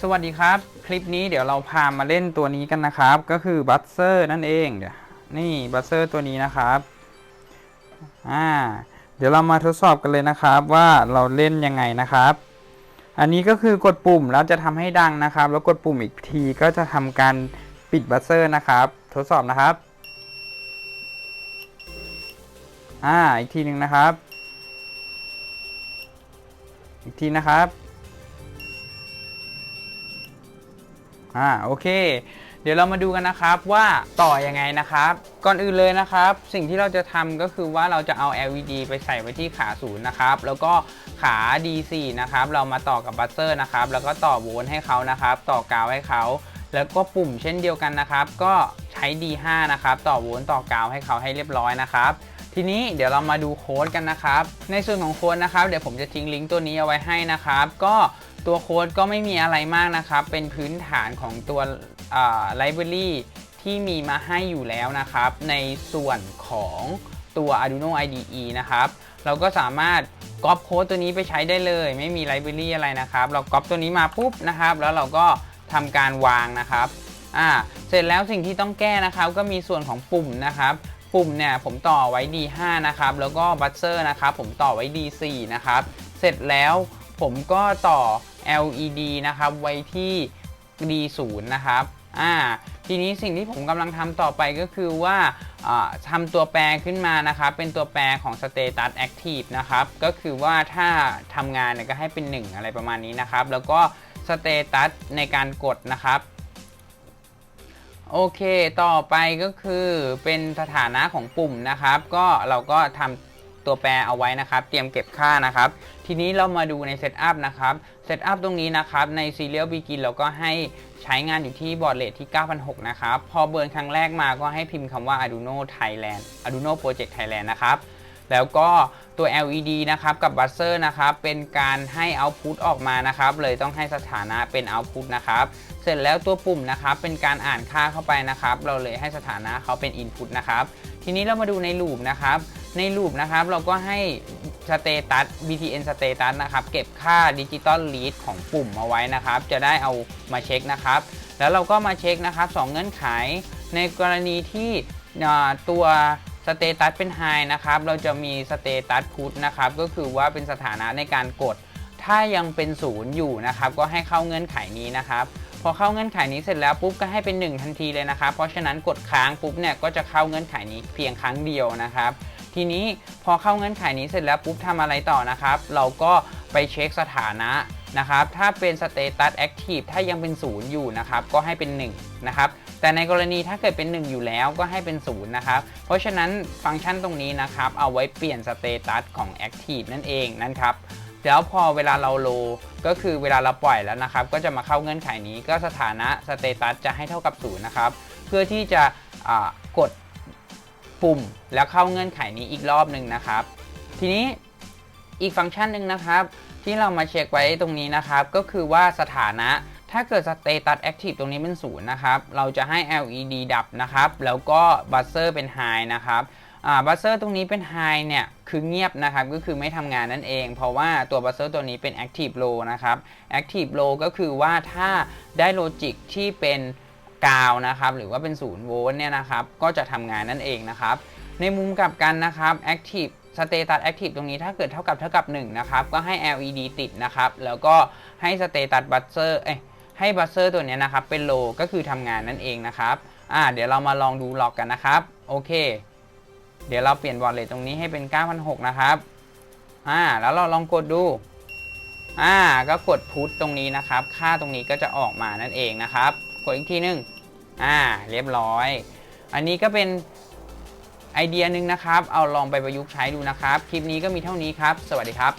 สวัสดีครับ คลิปนี้เดี๋ยวเราพามาเล่นตัวนี้กันนะครับ ก็คือบัตเซอร์นั่นเองเดี๋ยวนี่บัตเซอร์ตัวนี้นะครับอ่าเดี๋ยวเรามาทดสอบกันเลยนะครับว่าเราเล่นยังไงนะครับ อันนี้ก็คือกดปุ่มแล้วจะทำให้ดังนะครับ แล้วกดปุ่มอีกทีก็จะทำการปิดบัตเซอร์นะครับ ทดสอบนะครับอ่าอีกทีหนึ่งนะครับ อีกทีนะครับอ่าโอเค เดี๋ยวเรามาดูกันนะครับว่าต่อยังไงนะครับ ก่อนอื่นเลยนะครับ สิ่งที่เราจะทำก็คือว่าเราจะเอา LED ไปใส่ไว้ที่ขาศูนย์นะครับ แล้วก็ขา DC นะครับ เรามาต่อกับบัตเตอร์นะครับ แล้วก็ต่อโวลต์ให้เขานะครับ ต่อกาวให้เขาแล้วก็ปุ่มเช่นเดียวกันนะครับ ก็ใช้ D5 นะครับ ต่อโวลต์ต่อกาวให้เขาให้เรียบร้อยนะครับ ทีนี้เดี๋ยวเรามาดูโค้ดกันนะครับ ในส่วนของโค้ดนะครับ เดี๋ยวผมจะทิ้งลิงก์ตัวนี้เอาไว้ให้นะครับ ก็ตัวโค้ดก็ไม่มีอะไรมากนะครับ เป็นพื้นฐานของตัวไลบรารีที่มีมาให้อยู่แล้วนะครับ ในส่วนของตัว Arduino IDE นะครับ เราก็สามารถก๊อปโค้ดตัวนี้ไปใช้ได้เลย ไม่มีไลบรารีอะไรนะครับ เราก๊อปตัวนี้มาปุ๊บนะครับ แล้วเราก็ทำการวางนะครับอ่าเสร็จแล้วสิ่งที่ต้องแก้นะครับ ก็มีส่วนของปุ่มนะครับ ปุ่มเนี่ยผมต่อไว้ D5 นะครับ แล้วก็บัตเซอร์นะครับผมต่อไว้ D4 นะครับ เสร็จแล้วผมก็ต่อ LED นะครับไว้ที่ D0 นะครับอ่าทีนี้สิ่งที่ผมกำลังทำต่อไปก็คือว่าทำตัวแปรขึ้นมานะครับ เป็นตัวแปรของ Status Active นะครับ ก็คือว่าถ้าทำงานเนี่ยก็ให้เป็น 1 อะไรประมาณนี้นะครับ แล้วก็ Status ในการกดนะครับ โอเคต่อไปก็คือเป็นสถานะของปุ่มนะครับ ก็เราก็ทำตัวแปรเอาไว้นะครับ เตรียมเก็บค่านะครับ ทีนี้เรามาดูในเซตอัพนะครับเซตอัพตรงนี้นะครับ ใน Serial Begin เราก็ให้ใช้งานอยู่ที่บอร์ดเลทที่ 9,006นะครับ พอเบิร์นครั้งแรกมาก็ให้พิมพ์คำว่า Arduino Thailand Arduino Project Thailand นะครับ แล้วก็ตัว LED นะครับกับบัสเซอร์นะครับเป็นการให้ Output ออกมานะครับเลยต้องให้สถานะเป็น Output นะครับเสร็จแล้วตัวปุ่มนะครับเป็นการอ่านค่าเข้าไปนะครับ เราเลยให้สถานะเขาเป็น Input นะครับทีนี้เรามาดูในลูปนะครับในลูปนะครับเราก็ให้สเตตัส btn status นะครับเก็บค่าดิจิตอลลีดของปุ่มเอาไว้นะครับ จะได้เอามาเช็คนะครับ แล้วเราก็มาเช็คนะครับ 2 เงื่อนไข ในกรณีที่ตัว สเตตัสเป็น High นะครับ เราจะมีสเตตัสพุทนะครับ ก็คือว่าเป็นสถานะในการกด ถ้ายังเป็นศูนย์อยู่นะครับ ก็ให้เข้าเงื่อนไขนี้นะครับ พอเข้าเงื่อนไขนี้เสร็จแล้วปุ๊บก็ให้เป็น 1 ทันทีเลยนะครับ เพราะฉะนั้นกดค้างปุ๊บเนี่ยก็จะเข้าเงื่อนไขนี้เพียงครั้งเดียวนะครับ ทีนี้พอเข้าเงื่อนไขนี้เสร็จแล้วปุ๊บทำอะไรต่อนะครับ เราก็ไปเช็คสถานะนะครับ ถ้าเป็นสเตตัสแอคทีฟถ้ายังเป็นศูนย์อยู่นะครับ ก็ให้เป็น1นะครับ แต่ในกรณีถ้าเกิดเป็น 1 อยู่แล้วก็ให้เป็น 0 นะครับ เพราะฉะนั้นฟังก์ชันตรงนี้นะครับ เอาไว้เปลี่ยนสเตตัสของ Active นั่นเองนั่นครับแล้วพอเวลาเราโลก็คือเวลาเราปล่อยแล้วนะครับ ก็จะมาเข้าเงื่อนไขนี้ก็สถานะสเตตัสจะให้เท่ากับ0นะครับ เพื่อที่จะกดปุ่มแล้วเข้าเงื่อนไขนี้อีกรอบหนึ่งนะครับ ทีนี้อีกฟังก์ชันหนึ่งนะครับ ที่เรามาเช็คไว้ตรงนี้นะครับ ก็คือว่าสถานะ ถ้าเกิด Status Active ตรงนี้เป็นศูนย์นะครับ เราจะให้ LED ดับนะครับ แล้วก็ Buzzer เป็น High นะครับบัสเซอร์ตรงนี้เป็น High เนี่ยคือเงียบนะครับก็คือไม่ทำงานนั่นเอง เพราะว่าตัวบัสเซอร์ตัวนี้เป็น Active Low นะครับ Active Low ก็คือว่าถ้าได้โลจิกที่เป็นกาวนะครับหรือว่าเป็น0โวลต์เนี่ยนะครับก็จะทำงานนั่นเองนะครับ ในมุมกลับกันนะครับ Active Status Active ตรงนี้ถ้าเกิดเท่ากับเท่ากับ1นะครับก็ให้ LED ติดนะครับแล้วก็ให้ Status Buzzer เอ้ย ให้บัสเซอร์ตัวนี้นะครับเป็นโลก็คือทำงานนั่นเองนะครับอ่าเดี๋ยวเรามาลองดูล็อกกันนะครับโอเค เดี๋ยวเราเปลี่ยนบอร์ดเรทตรงนี้ให้เป็น 9,600 นะครับอ่าแล้วเราลองกดดูอ่าก็กดพุทตรงนี้นะครับ ค่าตรงนี้ก็จะออกมานั่นเองนะครับ กดอีกทีนึงอ่าเรียบร้อย อันนี้ก็เป็นไอเดียหนึ่งนะครับ เอาลองไปประยุกต์ใช้ดูนะครับ คลิปนี้ก็มีเท่านี้ครับ สวัสดีครับ